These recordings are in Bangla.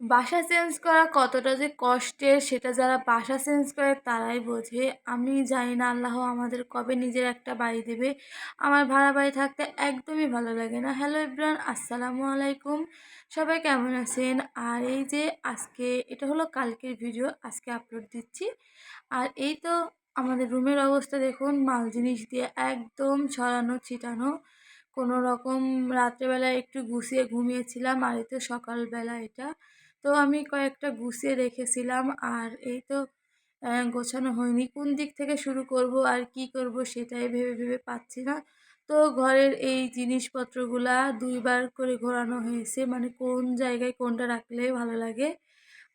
বাসা চেঞ্জ করা কতটা যে কষ্টের সেটা যারা বাসা চেঞ্জ করে তারাই বোঝে। আমি জানি না আল্লাহ আমাদের কবে নিজের একটা বাড়ি দেবে। আমার ভাড়া বাড়ি থাকতে একদমই ভালো লাগে না। হ্যালো ইব্রান আসসালামু আলাইকুম। সবাই কেমন আছেন? আর এই যে আজকে, এটা হলো কালকের ভিডিও, আজকে আপলোড দিচ্ছি। আর এই তো আমাদের রুমের অবস্থা দেখুন, মাল জিনিস দিয়ে একদম ছড়ানো, ছিটানো। কোনো রকম রাত্রেবেলায় একটু গুছিয়ে ঘুমিয়েছিলাম, আর এই তো সকালবেলা এটা। তো আমি কয়েকটা গুছিয়ে রেখেছিলাম, আর এই তো গোছানো হয়নি। কোন দিক থেকে শুরু করব, আর কি করব সেটাই ভেবে ভেবে পাচ্ছি না। তো ঘরের এই জিনিসপত্রগুলা দুইবার করে ঘোরানো হয়েছে মানে কোন জায়গায় কোনটা রাখলে ভালো লাগে।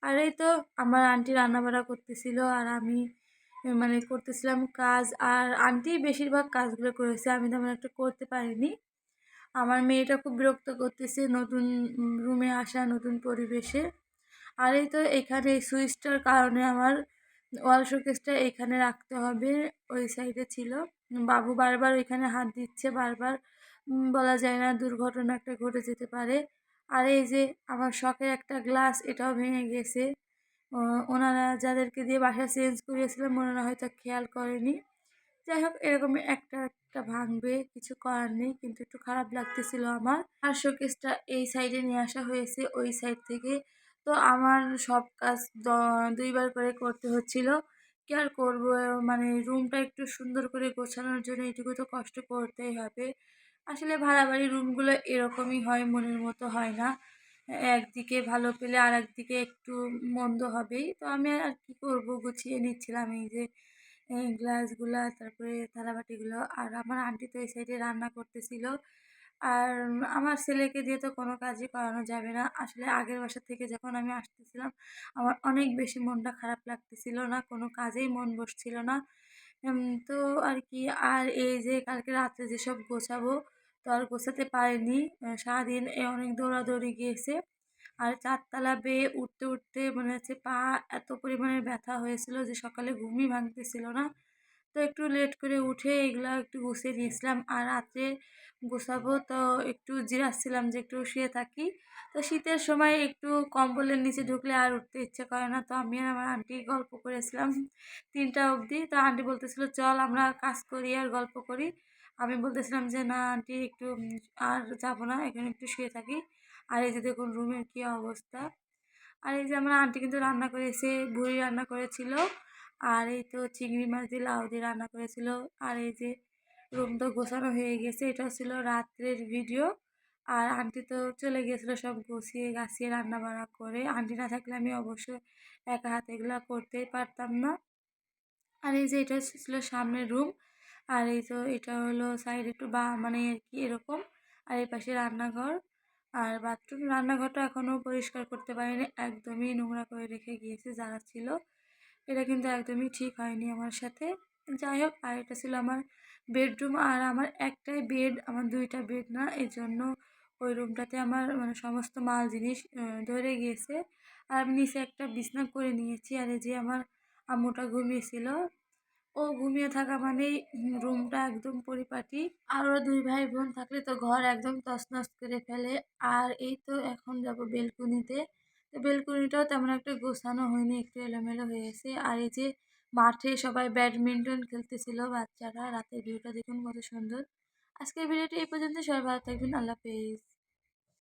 আর এই তো আমার আন্টি রান্নাবাড়া করতেছিল, আর আমি মানে করতেছিলাম কাজ, আর আন্টি বেশিরভাগ কাজগুলো করেছে, আমি তেমন একটা করতে পারিনি। আমার মেয়েটা খুব বিরক্ত করতেছে নতুন রুমে আসা, নতুন পরিবেশে। আর এই তো এখানে এই সুইচটার কারণে আমার ওয়াল শোকেসটা এখানে রাখতে হবে, ওই সাইডে ছিল। বাবু বারবার ওইখানে হাত দিচ্ছে, বারবার বলা যায় না দুর্ঘটনা একটা ঘটে যেতে পারে। আর এই যে আমার শখের একটা গ্লাস এটাও ভেঙে গেছে। ওনারা যাদেরকে দিয়ে বাসা চেঞ্জ করিয়েছিলাম ওনারা হয়তো খেয়াল করেনি। যাই হোক, এরকম একটা একটা ভাঙবে, কিছু করার নেই, কিন্তু একটু খারাপ লাগতেছিল আমার। আর শোকেসটা এই সাইডে নিয়ে আসা হয়েছে, ওই সাইড থেকে। তো আমার সব কাজ দুইবার করে করতে হচ্ছিল। কি আর করব মানে রুমটা একটু সুন্দর করে গোছানোর জন্য এটুকু তো কষ্ট করতেই হবে। আসলে ভাড়া বাড়ি রুমগুলো এরকমই হয়, মনের মতো হয় না। একদিকে ভালো পেলে আর একদিকে একটু মন্দ হবেই। তো আমি আর কি করব, গুছিয়ে নিচ্ছিলাম এই যে গ্লাসগুলা তারপরে থালাবাটিগুলো। আর আমার আন্টি তো এই সাইডে রান্না করতেছিল। আর আমার ছেলেকে দিয়ে তো কোনো কাজই করানো যাবে না। আসলে আগের বাসা থেকে যখন আমি আসতেছিলাম, আমার অনেক বেশি মনটা খারাপ লাগতেছিল না, কোনো কাজেই মন বসছিল না। তো আর কি, আর এই যে কালকে রাত্রে যেসব গোছাবো, তো আর গোছাতে পারিনি। সারাদিন এ অনেক দৌড়াদৌড়ি গিয়েছে। আর চারতলা বেয়ে উঠতে উঠতে মনে হচ্ছে পা এত পরিমাণে ব্যথা হয়েছিল যে সকালে ঘুমই ভাঙতেছিল না। তো একটু লেট করে উঠে এগুলো একটু গুছিয়ে নিয়েছিলাম আর রাত্রে গোছাবো। তো একটু জিরাচ্ছিলাম যে একটু শুয়ে থাকি। তো শীতের সময় একটু কম্বলের নিচে ঢুকলে আর উঠতে ইচ্ছে করে না। তো আমি আর আমার আন্টি গল্প করেছিলাম তিনটা অবধি। তো আন্টি বলতেছিল, চল আমরা কাজ করি আর গল্প করি। আমি বলতেছিলাম যে, না আন্টি, একটু আর যাব না, এখানে একটু শুয়ে থাকি। আর এই যে দেখুন রুমের কী অবস্থা। আর এই যে আমার আন্টি কিন্তু রান্না করেছে বুড়ি রান্না করেছিল। আর এই তো চিংড়ি মাছ দিয়ে লাউ দিয়ে রান্না করেছিল। আর এই যে রুম তো গোছানো হয়ে গেছে এটা ছিল রাত্রের ভিডিও। আর আন্টি তো চলে গিয়েছিল সব গুছিয়ে গাছিয়ে রান্না বান্না করে। আন্টি না থাকলে আমি অবশ্যই একা হাতে এগুলো করতেই পারতাম না। আর এই যে এটা ছিল সামনের রুম। আর এই তো এটা হলো সাইড একটু বা মানে আর কি এরকম। আর এই পাশে রান্নাঘর। আর বাথরুম রান্নাঘরটা এখনও পরিষ্কার করতে পারিনি, একদমই নোংরা করে রেখে গিয়েছে যারা ছিল। এটা কিন্তু একদমই ঠিক হয়নি আমার সাথে। যাই হোক, আর এটা ছিল আমার বেডরুম আর আমার একটাই বেড, আমার দুইটা বেড না এই জন্য ওই রুমটাতে আমার মানে সমস্ত মাল জিনিস ধরে গিয়েছে। আর আমি নিচে একটা বিছনা করে নিয়েছি, আর এই যে আমার আম্মুটা ঘুমিয়েছিল। ও ঘুমিয়ে থাকা মানেই রুমটা একদম পরিপাটি। আরও দুই ভাই বোন থাকলে তো ঘর একদম তছনছ করে ফেলে। আর এই তো এখন যাব বেলকুনিতে। তো বেলকুনিটাও তেমন একটা গোছানো হয়নি, একটু এলোমেলো হয়েছে আর এই যে মাঠে সবাই ব্যাডমিন্টন খেলতেছিল বাচ্চারা, রাতের ভিউটা দেখুন কত সুন্দর। আজকের ভিডিওটি এই পর্যন্ত, সবাই ভালো থাকবেন, আল্লাহ হাফেজ।